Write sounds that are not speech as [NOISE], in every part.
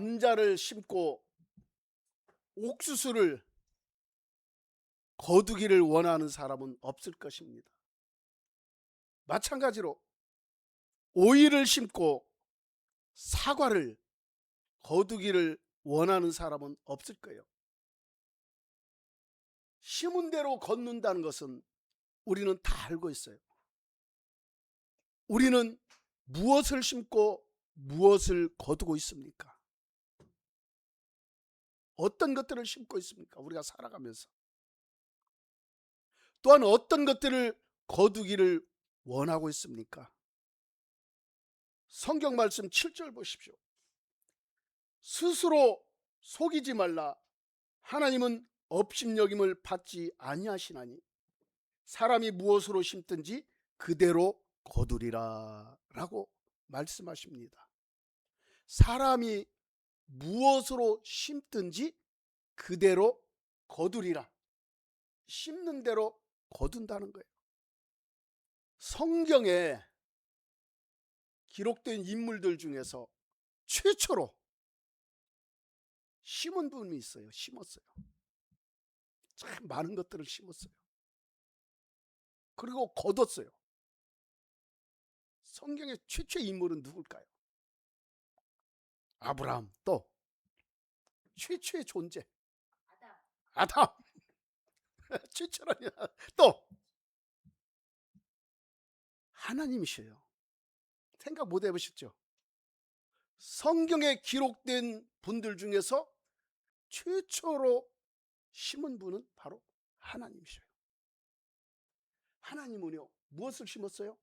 감자를 심고 옥수수를 거두기를 원하는 사람은 없을 것입니다. 마찬가지로 오이를 심고 사과를 거두기를 원하는 사람은 없을 거예요. 심은 대로 걷는다는 것은 우리는 다 알고 있어요. 우리는 무엇을 심고 무엇을 거두고 있습니까? 어떤 것들을 심고 있습니까? 우리가 살아가면서. 또한 어떤 것들을 거두기를 원하고 있습니까? 성경 말씀 7절 보십시오. 스스로 속이지 말라. 하나님은 업신여김을 받지 아니하시나니 사람이 무엇으로 심든지 그대로 거두리라 라고 말씀하십니다. 사람이 무엇으로 심든지 그대로 거두리라. 심는 대로 거둔다는 거예요. 성경에 기록된 인물들 중에서 최초로 심은 분이 있어요. 심었어요. 참 많은 것들을 심었어요. 그리고 거뒀어요. 성경의 최초의 인물은 누굴까요? 아브라함 또 최초의 존재 아담 [LAUGHS] 최초라냐 또 하나님이셔요. 생각 못 해보셨죠? 성경에 기록된 분들 중에서 최초로 심은 분은 바로 하나님이셔요. 하나님은요, 무엇을 심었어요?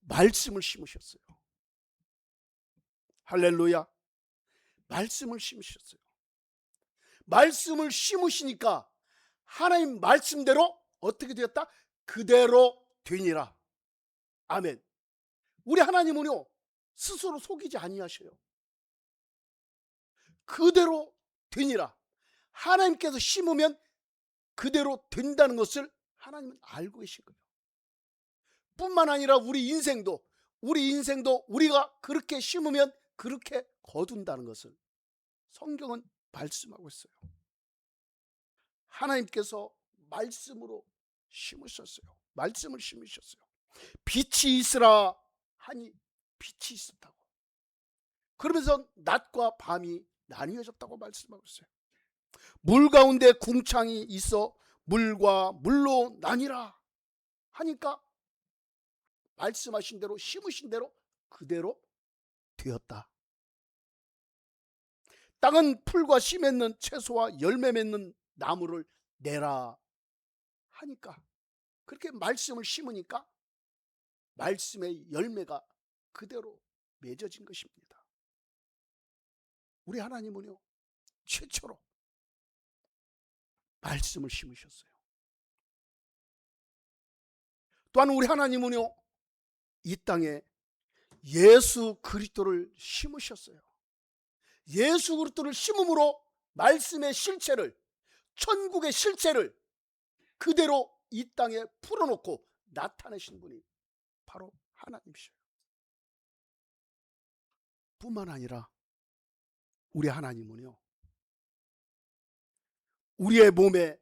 말씀을 심으셨어요. 할렐루야. 말씀을 심으셨어요. 말씀을 심으시니까 하나님 말씀대로 어떻게 되었다? 그대로 되니라. 아멘. 우리 하나님은요, 스스로 속이지 아니하셔요. 그대로 되니라. 하나님께서 심으면 그대로 된다는 것을 하나님은 알고 계신 거예요. 뿐만 아니라 우리 인생도 우리 인생도 우리가 그렇게 심으면 그렇게 거둔다는 것을 성경은 말씀하고 있어요. 하나님께서 말씀으로 심으셨어요. 말씀을 심으셨어요. 빛이 있으라 하니 빛이 있었다고. 그러면서 낮과 밤이 나뉘어졌다고 말씀하고 있어요. 물 가운데 궁창이 있어 물과 물로 나뉘라 하니까 말씀하신 대로 심으신 대로 그대로 되었다. 땅은 풀과 씨 맺는 채소와 열매 맺는 나무를 내라 하니까 그렇게 말씀을 심으니까 말씀의 열매가 그대로 맺어진 것입니다. 우리 하나님은요 최초로 말씀을 심으셨어요. 또한 우리 하나님은요 이 땅에 예수 그리스도를 심으셨어요. 예수 그리스도를 심음으로 말씀의 실체를 천국의 실체를 그대로 이 땅에 풀어놓고 나타내신 분이 바로 하나님이셔요. 뿐만 아니라 우리 하나님은요. 우리의 몸에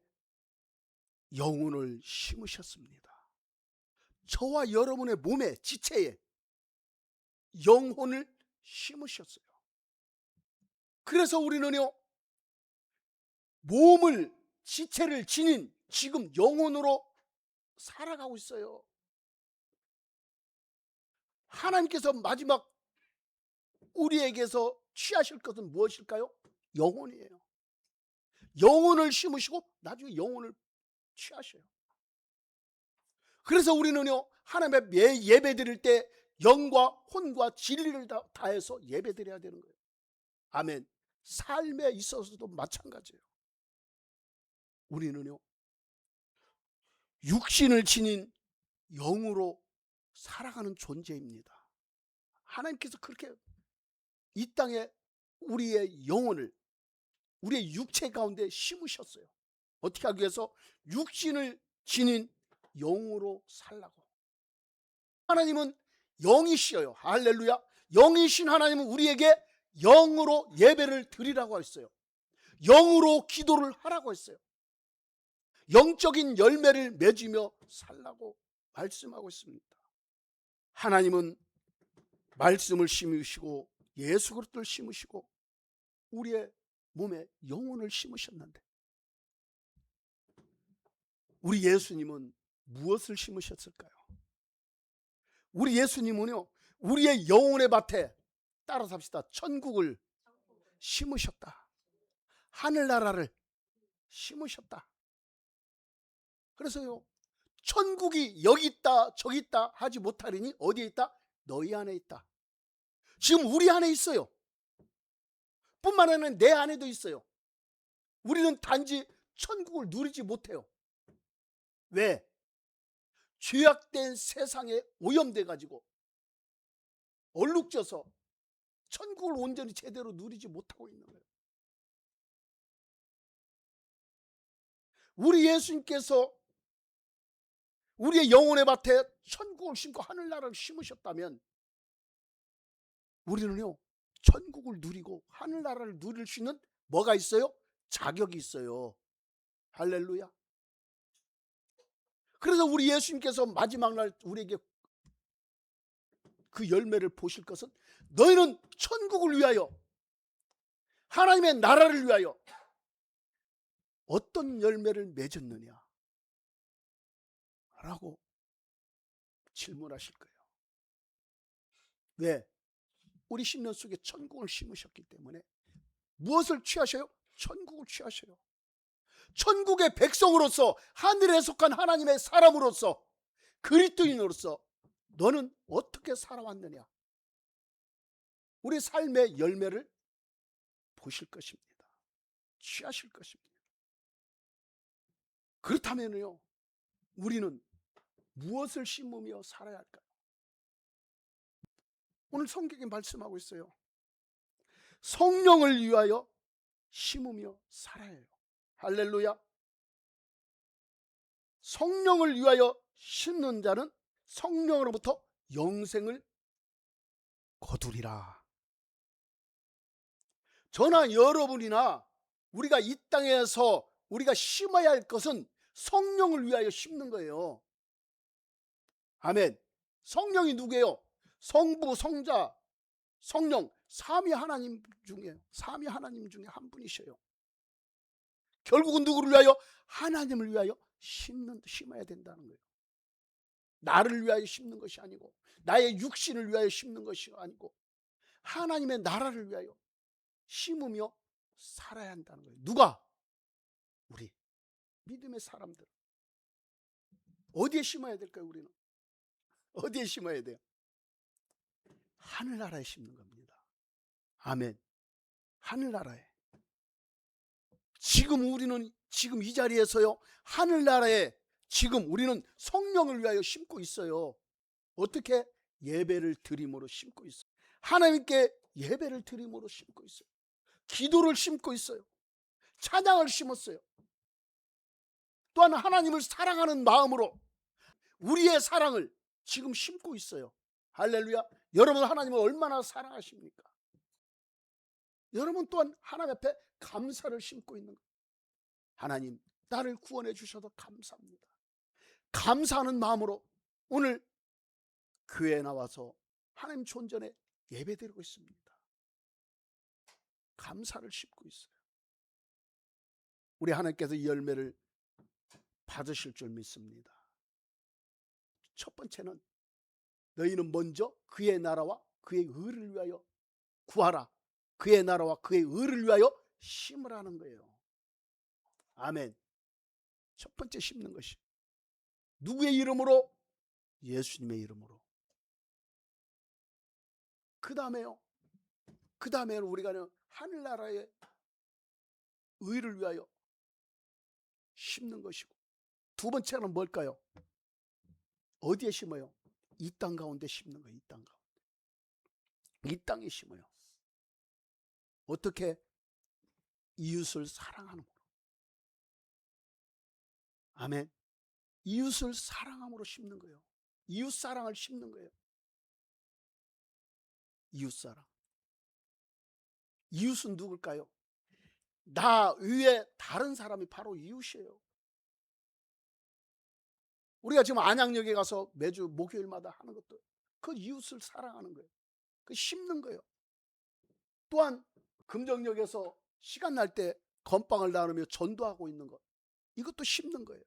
영혼을 심으셨습니다. 저와 여러분의 몸에 지체에 영혼을 심으셨어요. 그래서 우리는요, 몸을, 지체를 지닌 지금 영혼으로 살아가고 있어요. 하나님께서 마지막 우리에게서 취하실 것은 무엇일까요? 영혼이에요. 영혼을 심으시고 나중에 영혼을 취하셔요. 그래서 우리는요, 하나님의 예배 드릴 때 영과 혼과 진리를 다, 다해서 예배 드려야 되는 거예요. 아멘. 삶에 있어서도 마찬가지예요. 우리는요, 육신을 지닌 영으로 살아가는 존재입니다. 하나님께서 그렇게 이 땅에 우리의 영혼을 우리의 육체 가운데 심으셨어요. 어떻게 하기 위해서 육신을 지닌 영으로 살라고. 하나님은 영이시여요. 할렐루야. 영이신 하나님은 우리에게 영으로 예배를 드리라고 했어요. 영으로 기도를 하라고 했어요. 영적인 열매를 맺으며 살라고 말씀하고 있습니다. 하나님은 말씀을 심으시고 예수 그리스도를 심으시고 우리의 몸에 영혼을 심으셨는데 우리 예수님은 무엇을 심으셨을까요? 우리 예수님은요, 우리의 영혼의 밭에 따라서 합시다. 천국을 심으셨다. 하늘나라를 심으셨다. 그래서요, 천국이 여기 있다, 저기 있다 하지 못하리니 어디에 있다? 너희 안에 있다. 지금 우리 안에 있어요. 뿐만 아니라 내 안에도 있어요. 우리는 단지 천국을 누리지 못해요. 왜? 죄악된 세상에 오염돼 가지고 얼룩져서 천국을 온전히 제대로 누리지 못하고 있는 거예요. 우리 예수님께서 우리의 영혼의 밭에 천국을 심고 하늘나라를 심으셨다면 우리는요 천국을 누리고 하늘나라를 누릴 수 있는 뭐가 있어요? 자격이 있어요. 할렐루야. 그래서 우리 예수님께서 마지막 날 우리에게 그 열매를 보실 것은 너희는 천국을 위하여 하나님의 나라를 위하여 어떤 열매를 맺었느냐? 라고 질문하실 거예요. 왜? 우리 심년 속에 천국을 심으셨기 때문에 무엇을 취하셔요? 천국을 취하셔요. 천국의 백성으로서 하늘에 속한 하나님의 사람으로서 그리스도인으로서 너는 어떻게 살아왔느냐? 우리 삶의 열매를 보실 것입니다. 취하실 것입니다. 그렇다면요, 우리는 무엇을 심으며 살아야 할까요? 오늘 성경에 말씀하고 있어요. 성령을 위하여 심으며 살아야 해요. 할렐루야. 성령을 위하여 심는 자는 성령으로부터 영생을 거두리라. 저나 여러분이나 우리가 이 땅에서 우리가 심어야 할 것은 성령을 위하여 심는 거예요. 아멘. 성령이 누구예요? 성부, 성자, 성령, 삼위 하나님 중에 삼위 하나님 중에 한 분이셔요. 결국은 누구를 위하여? 하나님을 위하여 심는 심어야 된다는 거예요. 나를 위하여 심는 것이 아니고 나의 육신을 위하여 심는 것이 아니고 하나님의 나라를 위하여 심으며 살아야 한다는 거예요. 누가? 우리 믿음의 사람들. 어디에 심어야 될까요, 우리는? [LAUGHS] 어디에 심어야 돼요? 하늘나라에 심는 겁니다. 아멘. 하늘나라에. 지금 우리는 지금 이 자리에서요, 하늘나라에 지금 우리는 성령을 위하여 심고 있어요. 어떻게? 예배를 드림으로 심고 있어요. 하나님께 예배를 드림으로 심고 있어요. 기도를 심고 있어요. 찬양을 심었어요. 또한 하나님을 사랑하는 마음으로 우리의 사랑을 지금 심고 있어요. 할렐루야. 여러분 하나님을 얼마나 사랑하십니까? 여러분 또한 하나님 앞에 감사를 심고 있는. 하나님, 나를 구원해 주셔서 감사합니다. 감사하는 마음으로 오늘 교회에 나와서 하나님 존전에 예배드리고 있습니다. 감사를 심고 있어요. 우리 하나님께서 이 열매를 받으실 줄 믿습니다. 첫 번째는 너희는 먼저 그의 나라와 그의 의를 위하여 구하라. 그의 나라와 그의 의를 위하여 심으라는 거예요. 아멘. 첫 번째 심는 것이 누구의 이름으로? 예수님의 이름으로. 그 다음에요. 그 다음에는 우리가 하늘나라의 의를 위하여 심는 것이고 두 번째는 뭘까요? 어디에 심어요? 이 땅 가운데 심는 거예요. 이 땅 가운데. 이 땅에 심어요. 어떻게? 이웃을 사랑하는 으로 아멘. 이웃을 사랑함으로 심는 거예요. 이웃 사랑을 심는 거예요. 이웃 사랑. 이웃은 누굴까요? 나 위에 다른 사람이 바로 이웃이에요. 우리가 지금 안양역에 가서 매주 목요일마다 하는 것도 그 이웃을 사랑하는 거예요. 그 심는 거예요. 또한 금정역에서 시간 날 때 건빵을 나누며 전도하고 있는 것. 이것도 심는 거예요.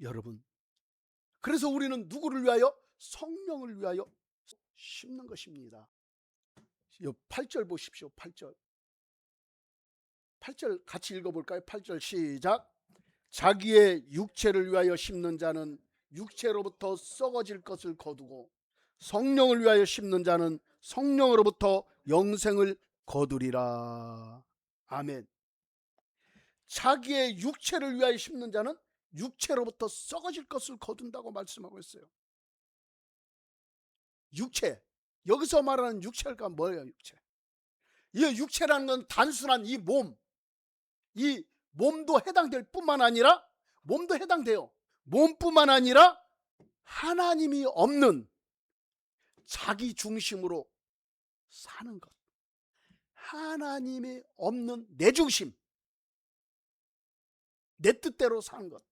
여러분. 그래서 우리는 누구를 위하여? 성령을 위하여 심는 것입니다. 8절 보십시오. 8절. 8절 같이 읽어볼까요? 8절 시작. 자기의 육체를 위하여 심는 자는 육체로부터 썩어질 것을 거두고 성령을 위하여 심는 자는 성령으로부터 영생을 거두리라. 아멘. 자기의 육체를 위하여 심는 자는 육체로부터 썩어질 것을 거둔다고 말씀하고 있어요. 육체. 여기서 말하는 육체가 뭐예요, 육체? 이 육체라는 건 단순한 이 몸, 이 몸도 해당될 뿐만 아니라 몸도 해당돼요. 몸뿐만 아니라 하나님이 없는 자기 중심으로 사는 것. 하나님이 없는 내 중심. 내 뜻대로 사는 것.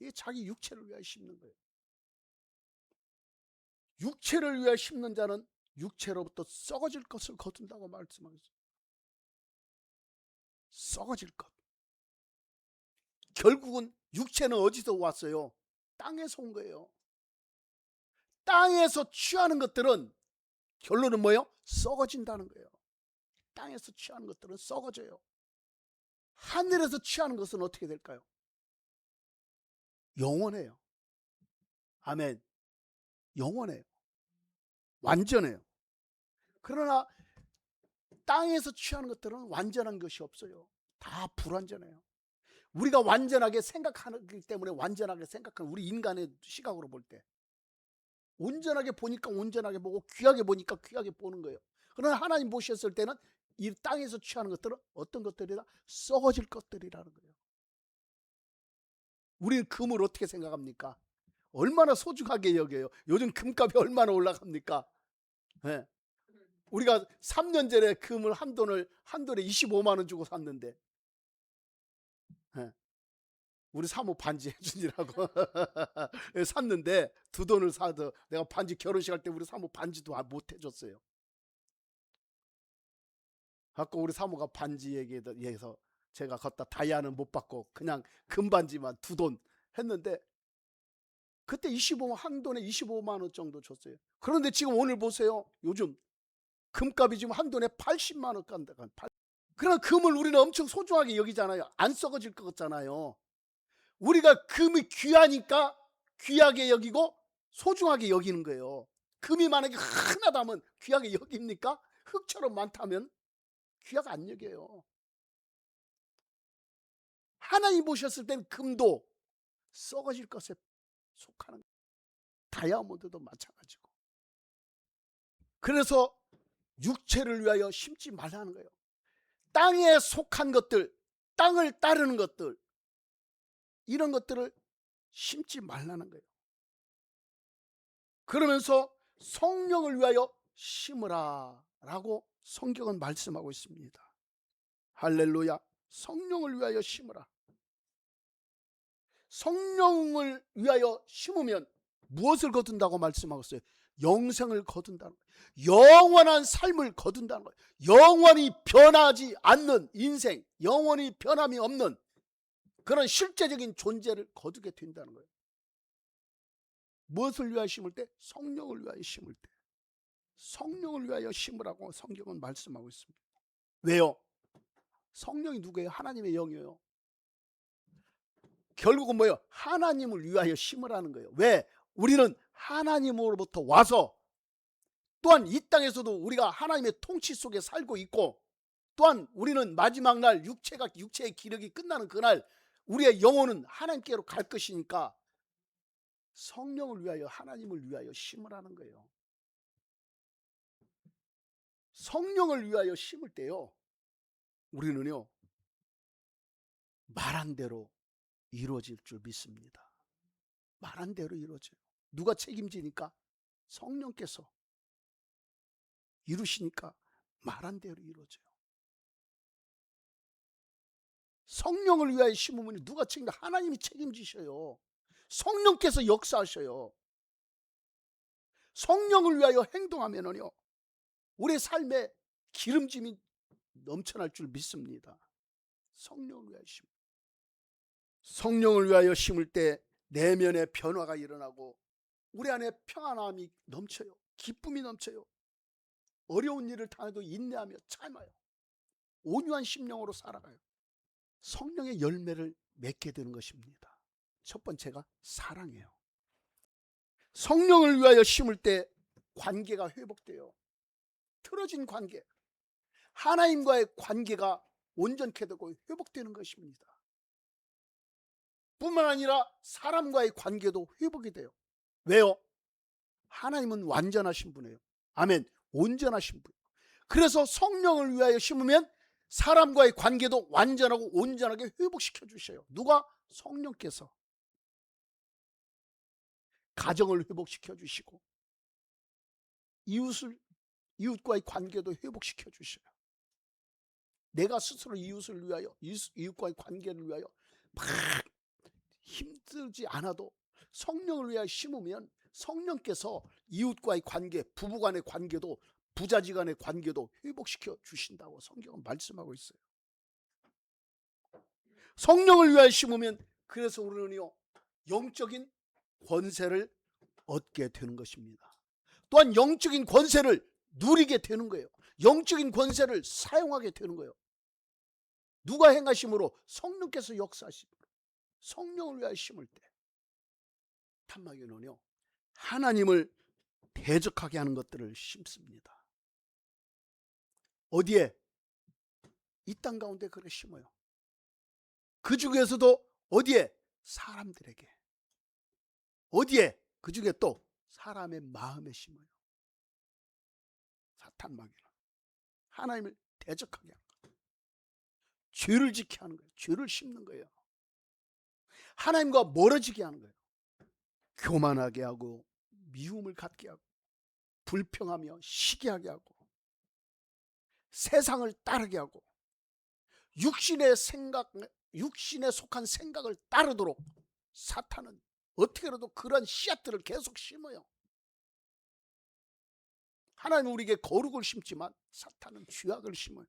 이게 자기 육체를 위하여 심는 거예요. 육체를 위하여 심는 자는 육체로부터 썩어질 것을 거둔다고 말씀하셨어요. 썩어질 것. 결국은 육체는 어디서 왔어요? 땅에서 온 거예요. 땅에서 취하는 것들은 결론은 뭐예요? 썩어진다는 거예요. 땅에서 취하는 것들은 썩어져요. 하늘에서 취하는 것은 어떻게 될까요? 영원해요. 아멘. 영원해요. 완전해요. 그러나 땅에서 취하는 것들은 완전한 것이 없어요. 다 불완전해요. 우리가 완전하게 생각하기 때문에 완전하게 생각하는 우리 인간의 시각으로 볼 때. 온전하게 보니까 온전하게 보고 귀하게 보니까 귀하게 보는 거예요. 그러나 하나님 보셨을 때는 이 땅에서 취하는 것들은 어떤 것들이다? 썩어질 것들이라는 거예요. 우리는 금을 어떻게 생각합니까? 얼마나 소중하게 여겨요. 요즘 금값이 얼마나 올라갑니까? 네. 우리가 3년 전에 금을 한 돈을 한 돈에 25만 원 주고 샀는데 네. 우리 사모 반지 해주니라고 [LAUGHS] 샀는데 두 돈을 사도 내가 반지 결혼식 할 때 우리 사모 반지도 못 해줬어요. 아까 우리 사모가 반지 얘기해서 제가 걷다 다이아는 못 받고 그냥 금반지만 두 돈 했는데 그때 25만 한 돈에 25만 원 정도 줬어요. 그런데 지금 오늘 보세요. 요즘 금값이 지금 한 돈에 80만 원 간다. 그러나 금을 우리는 엄청 소중하게 여기잖아요. 안 썩어질 것 같잖아요. 우리가 금이 귀하니까 귀하게 여기고 소중하게 여기는 거예요. 금이 만약에 하나다면 귀하게 여깁니까? 흙처럼 많다면 귀하게 안 여겨요. 하나님 보셨을 땐 금도 썩어질 것에 속하는. 다이아몬드도 마찬가지고. 그래서 육체를 위하여 심지 말라는 거예요. 땅에 속한 것들, 땅을 따르는 것들, 이런 것들을 심지 말라는 거예요. 그러면서 성령을 위하여 심으라 라고 성경은 말씀하고 있습니다. 할렐루야. 성령을 위하여 심으라. 성령을 위하여 심으면 무엇을 거둔다고 말씀하고 있어요? 영생을 거둔다는 거예요. 영원한 삶을 거둔다는 거예요. 영원히 변하지 않는 인생, 영원히 변함이 없는 그런 실제적인 존재를 거두게 된다는 거예요. 무엇을 위하여 심을 때? 성령을 위하여 심을 때. 성령을 위하여 심으라고 성경은 말씀하고 있습니다. 왜요? 성령이 누구예요? 하나님의 영이에요. 결국은 뭐예요? 하나님을 위하여 심으라는 거예요. 왜? 우리는 하나님으로부터 와서 또한 이 땅에서도 우리가 하나님의 통치 속에 살고 있고 또한 우리는 마지막 날 육체가 육체의 기력이 끝나는 그날 우리의 영혼은 하나님께로 갈 것이니까 성령을 위하여 하나님을 위하여 심으라는 거예요. 성령을 위하여 심을 때요. 우리는요. 말한 대로 이루어질 줄 믿습니다. 말한 대로 이루어져요. 누가 책임지니까? 성령께서. 이루시니까 말한 대로 이루어져요. 성령을 위하여 심으면 누가 책임? 하나님이 책임지셔요. 성령께서 역사하셔요. 성령을 위하여 행동하면은요, 우리 삶에 기름짐이 넘쳐날 줄 믿습니다. 성령을 위하여 심. 성령을 위하여 심을 때 내면의 변화가 일어나고 우리 안에 평안함이 넘쳐요. 기쁨이 넘쳐요. 어려운 일을 당해도 인내하며 참아요. 온유한 심령으로 살아가요. 성령의 열매를 맺게 되는 것입니다. 첫 번째가 사랑이에요. 성령을 위하여 심을 때 관계가 회복돼요. 틀어진 관계. 하나님과의 관계가 온전케 되고 회복되는 것입니다. 뿐만 아니라 사람과의 관계도 회복이 돼요. 왜요? 하나님은 완전하신 분이에요. 아멘. 온전하신 분. 그래서 성령을 위하여 심으면 사람과의 관계도 완전하고 온전하게 회복시켜 주셔요. 누가? 성령께서. 가정을 회복시켜 주시고 이웃을 이웃과의 관계도 회복시켜 주셔요. 내가 스스로 이웃을 위하여 이웃과의 관계를 위하여 막 힘들지 않아도 성령을 위하여 심으면 성령께서 이웃과의 관계, 부부간의 관계도 부자지간의 관계도 회복시켜 주신다고 성경은 말씀하고 있어요. 성령을 위하여 심으면 그래서 우리는요 영적인 권세를 얻게 되는 것입니다. 또한 영적인 권세를 누리게 되는 거예요. 영적인 권세를 사용하게 되는 거예요. 누가 행하심으로 성령께서 역사하심으로 성령을 위하여 심을 때 탐막에는요 하나님을 대적하게 하는 것들을 심습니다. 어디에? 이 땅 가운데 그래 심어요. 그 중에서도 어디에? 사람들에게. 어디에? 그 중에 또 사람의 마음에 심어요. 사탄 마귀는 하나님을 대적하게 하는 거예요. 죄를 지게 하는 거예요. 죄를 심는 거예요. 하나님과 멀어지게 하는 거예요. 교만하게 하고 미움을 갖게 하고 불평하며 시기하게 하고 세상을 따르게 하고 육신의 생각, 육신에 속한 생각을 따르도록 사탄은 어떻게라도 그런 씨앗들을 계속 심어요. 하나님은 우리에게 거룩을 심지만 사탄은 죄악을 심어요.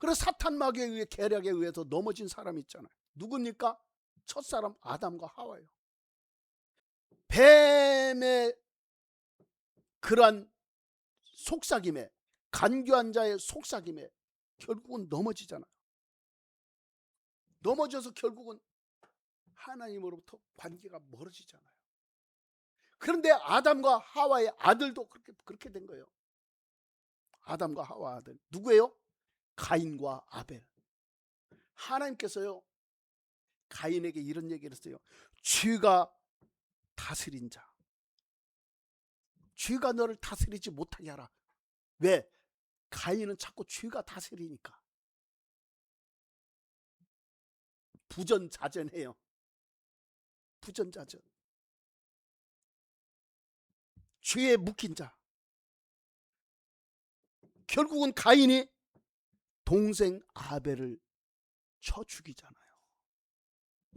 그래서 사탄 마귀에 의해 계략에 의해서 넘어진 사람이 있잖아요. 누굽니까? 첫사람 아담과 하와예요. 뱀의 그러한 속삭임에 간교한 자의 속삭임에 결국은 넘어지잖아요. 넘어져서 결국은 하나님으로부터 관계가 멀어지잖아요. 그런데 아담과 하와의 아들도 그렇게 그렇게 된 거예요. 아담과 하와 아들 누구예요? 가인과 아벨. 하나님께서요 가인에게 이런 얘기를 했어요. 죄가 다스린 자. 죄가 너를 다스리지 못하게 하라. 왜? 가인은 자꾸 죄가 다스리니까. 부전자전해요. 부전자전. 죄에 묶인 자. 결국은 가인이 동생 아벨을 쳐 죽이잖아요.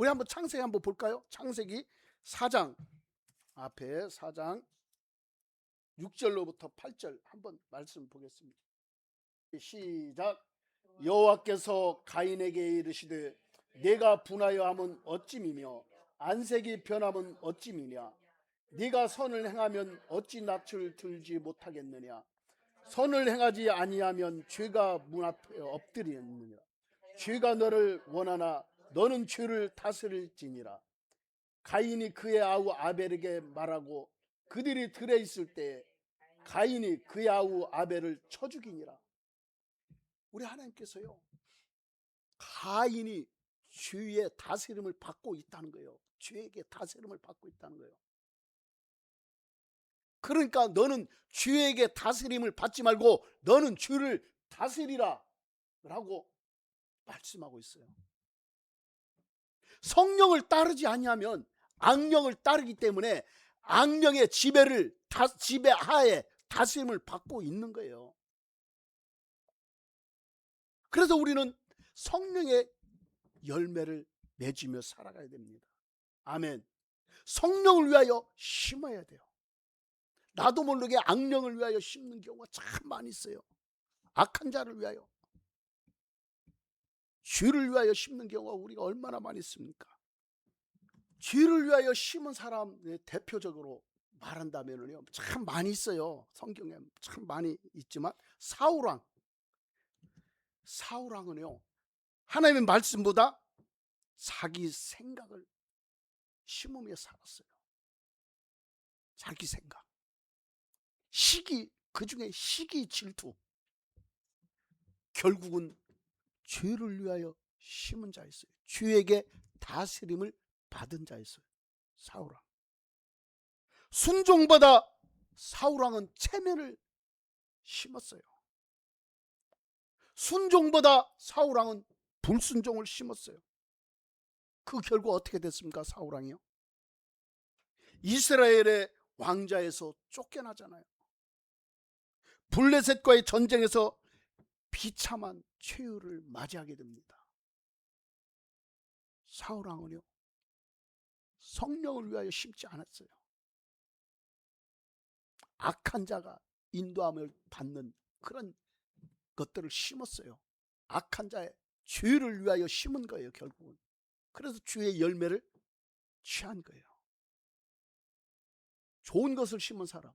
우리 한번 창세기 한번 볼까요? 창세기 4장 앞에 4장 6절로부터 8절 한번 말씀 보겠습니다. 시작. 여호와께서 가인에게 이르시되 내가 분하여 함은 어찌미며 안색이 변함은 어찌미냐 네가 선을 행하면 어찌 낯을 들지 못하겠느냐 선을 행하지 아니하면 죄가 문 앞에 엎드리느냐 죄가 너를 원하나 너는 죄를 다스릴지니라 가인이 그의 아우 아벨에게 말하고 그들이 들에 있을 때 가인이 그의 아우 아벨을 쳐 죽이니라. 우리 하나님께서요. 가인이 죄의 다스림을 받고 있다는 거예요. 죄에게 다스림을 받고 있다는 거예요. 그러니까 너는 죄에게 다스림을 받지 말고 너는 죄를 다스리라 라고 말씀하고 있어요. 성령을 따르지 아니하면 악령을 따르기 때문에 악령의 지배를 다, 지배 하에 다스림을 받고 있는 거예요. 그래서 우리는 성령의 열매를 맺으며 살아가야 됩니다. 아멘. 성령을 위하여 심어야 돼요. 나도 모르게 악령을 위하여 심는 경우가 참 많이 있어요. 악한 자를 위하여. 죄를 위하여 심는 경우가 우리가 얼마나 많이 있습니까? 죄를 위하여 심은 사람의 대표적으로 말한다면요. 참 많이 있어요. 성경에 참 많이 있지만 사울왕. 사울왕은요. 하나님의 말씀보다 자기 생각을 심으며 살았어요. 자기 생각. 시기, 그 중에 시기 질투. 결국은 죄를 위하여 심은 자였어요. 죄에게 다스림을 받은 자였어요. 사울왕. 순종보다 사울왕은 체면을 심었어요. 순종보다 사울왕은 불순종을 심었어요. 그 결과 어떻게 됐습니까? 사울왕이요. 이스라엘의 왕자에서 쫓겨나잖아요. 블레셋과의 전쟁에서 비참한 최후를 맞이하게 됩니다. 사울왕은요. 성령을 위하여 심지 않았어요. 악한 자가 인도함을 받는 그런 것들을 심었어요. 악한 자의 죄를 위하여 심은 거예요, 결국은. 그래서 주의 열매를 취한 거예요. 좋은 것을 심은 사람.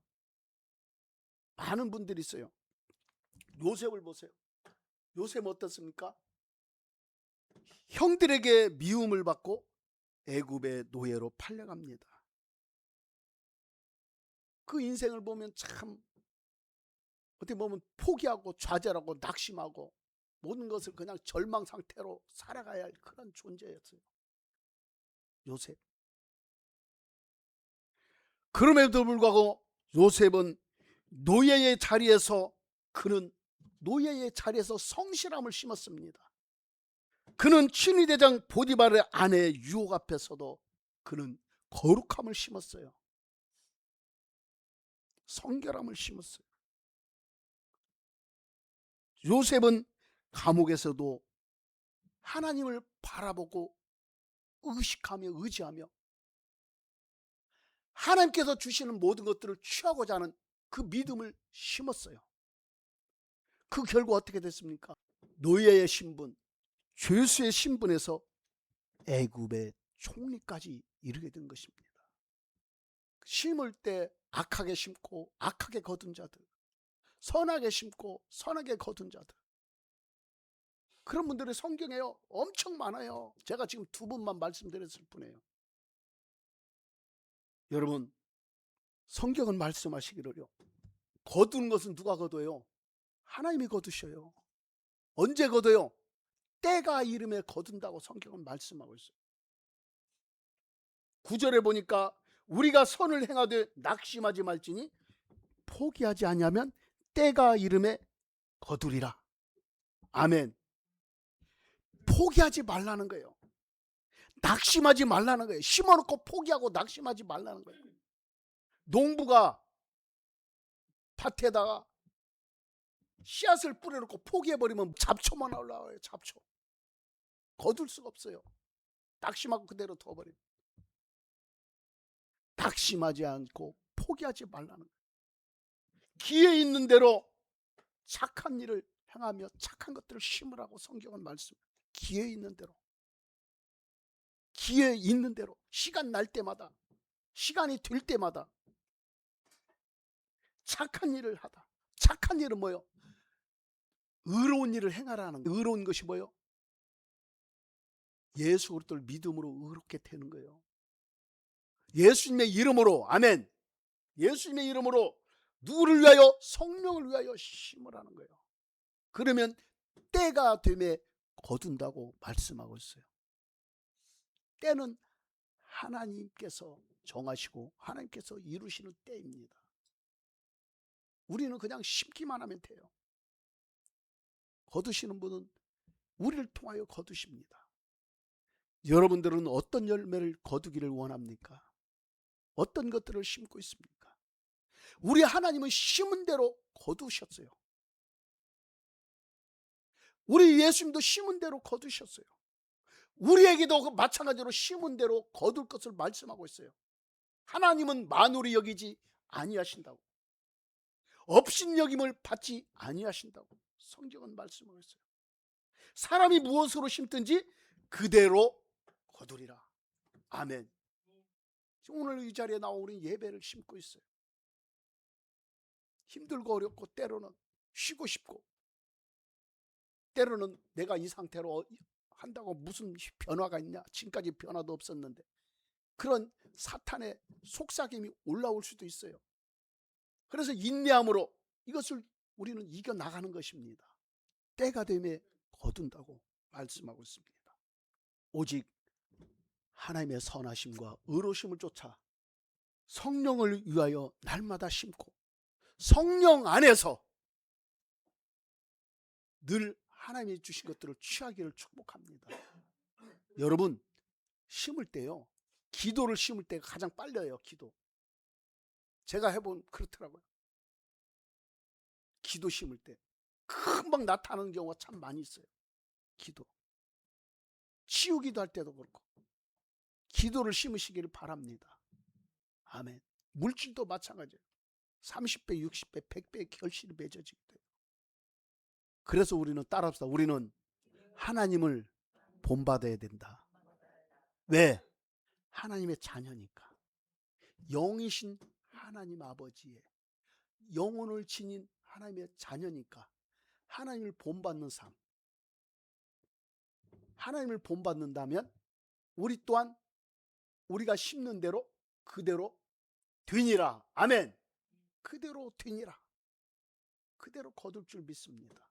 많은 분들이 있어요. 요셉을 보세요. 요셉 어떻습니까? 형들에게 미움을 받고 애굽의 노예로 팔려갑니다. 그 인생을 보면 참 어떻게 보면 포기하고 좌절하고 낙심하고 모든 것을 그냥 절망 상태로 살아가야 할 그런 존재였어요. 요셉. 그럼에도 불구하고 요셉은 노예의 자리에서 그는 노예의 자리에서 성실함을 심었습니다. 그는 친위대장 보디발의 아내 유혹 앞에서도 그는 거룩함을 심었어요. 성결함을 심었어요. 요셉은 감옥에서도 하나님을 바라보고 의식하며 의지하며 하나님께서 주시는 모든 것들을 취하고자 하는 그 믿음을 심었어요. 그 결과 어떻게 됐습니까? 노예의 신분, 죄수의 신분에서 애굽의 총리까지 이르게 된 것입니다. 심을 때 악하게 심고 악하게 거둔 자들, 선하게 심고 선하게 거둔 자들. 그런 분들이 성경에요. 엄청 많아요. 제가 지금 두 분만 말씀드렸을 뿐이에요. 여러분, 성경은 말씀하시기를요. 거두는 것은 누가 거둬요? 하나님이 거두셔요. 언제 거둬요? 때가 이름에 거둔다고 성경은 말씀하고 있어요. 구절에 보니까 우리가 선을 행하되 낙심하지 말지니 포기하지 아니하면 때가 이름에 거두리라. 아멘. 포기하지 말라는 거예요. 낙심하지 말라는 거예요. 심어놓고 포기하고 낙심하지 말라는 거예요. 농부가 밭에다가 씨앗을 뿌려놓고 포기해버리면 잡초만 올라와요. 잡초. 거둘 수가 없어요. 낙심하고 그대로 둬버려. 낙심하지 않고 포기하지 말라는 거예요. 기회 있는 대로 착한 일을 행하며 착한 것들을 심으라고 성경은 말씀해요. 기회 있는 대로. 기회 있는 대로. 시간 날 때마다. 시간이 될 때마다. 착한 일을 하다. 착한 일은 뭐요? 의로운 일을 행하라는 거예요. 의로운 것이 뭐요? 예수 그리스도를 믿음으로 의롭게 되는 거예요. 예수님의 이름으로 아멘. 예수님의 이름으로 누구를 위하여 성령을 위하여 심으라는 거예요. 그러면 때가 되매 거둔다고 말씀하고 있어요. 때는 하나님께서 정하시고 하나님께서 이루시는 때입니다. 우리는 그냥 심기만 하면 돼요. 거두시는 분은 우리를 통하여 거두십니다. 여러분들은 어떤 열매를 거두기를 원합니까? 어떤 것들을 심고 있습니까? 우리 하나님은 심은 대로 거두셨어요. 우리 예수님도 심은 대로 거두셨어요. 우리에게도 그 마찬가지로 심은 대로 거둘 것을 말씀하고 있어요. 하나님은 만우리 여기지 아니하신다고. 업신여김을 받지 아니하신다고 성경은 말씀하고 있어요. 사람이 무엇으로 심든지 그대로 거두리라. 아멘. 오늘 이 자리에 우리 예배를 심고 있어요. 힘들고 어렵고 때로는 쉬고 싶고 때로는 내가 이 상태로 한다고 무슨 변화가 있냐? 지금까지 변화도 없었는데 그런 사탄의 속삭임이 올라올 수도 있어요. 그래서 인내함으로 이것을 우리는 이겨 나가는 것입니다. 때가 되면 거둔다고 말씀하고 있습니다. 오직 하나님의 선하심과 의로심을 쫓아 성령을 위하여 날마다 심고 성령 안에서 늘 하나님이 주신 것들을 취하기를 축복합니다. 여러분 심을 때요 기도를 심을 때가 가장 빨려요 기도 제가 해본 그렇더라고요 기도 심을 때 금방 나타나는 경우가 참 많이 있어요. 기도. 치우기도 할 때도 그렇고 기도를 심으시기를 바랍니다. 아멘. 물질도 마찬가지예요. 30배 60배 100배의 결실이 맺어지게 돼요. 그래서 우리는 따라합시다. 우리는 하나님을 본받아야 된다. 왜? 하나님의 자녀니까. 영이신 하나님 아버지의 영혼을 지닌 하나님의 자녀니까 하나님을 본받는 삶. 하나님을 본받는다면 우리 또한 우리가 심는 대로 그대로 되니라. 아멘. 그대로 되니라. 그대로 거둘 줄 믿습니다.